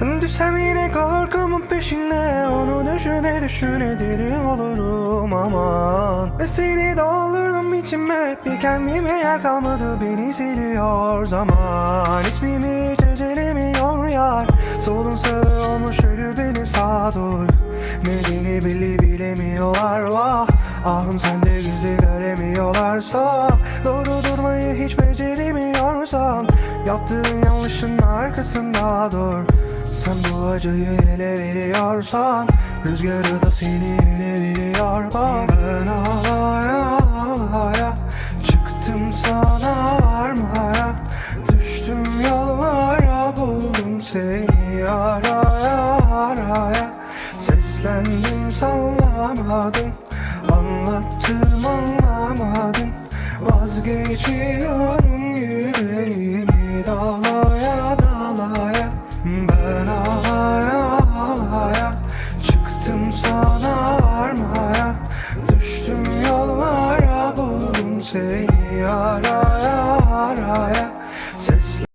Düşsem yine korkumun peşine. Onu düşüne düşüne deli olurum aman. Ve seni doldurdum içime. Bir kendime yer kalmadı. Beni siliyor zaman. İsmimi hiç ecelemiyor yar. Solun sağı olmuş ölü beni sağdur. Nedeni bile bilemiyorlar. Vah! Ahım sende gizli göremiyorlarsa Doğru durmayı hiç beceremiyorsan Yaptığın yanlışın arkasında dur Sen bu acıyı ele veriyorsan Rüzgarı da seni ele veriyor. Bak Ben ağlaya ağlaya Çıktım sana varmaya. Düştüm yollara buldum seni araya araya. Seslendim sallamadım Anlattım anlamadın Vazgeçiyorum Çıktım sana varmaya Düştüm yollara buldum seni ara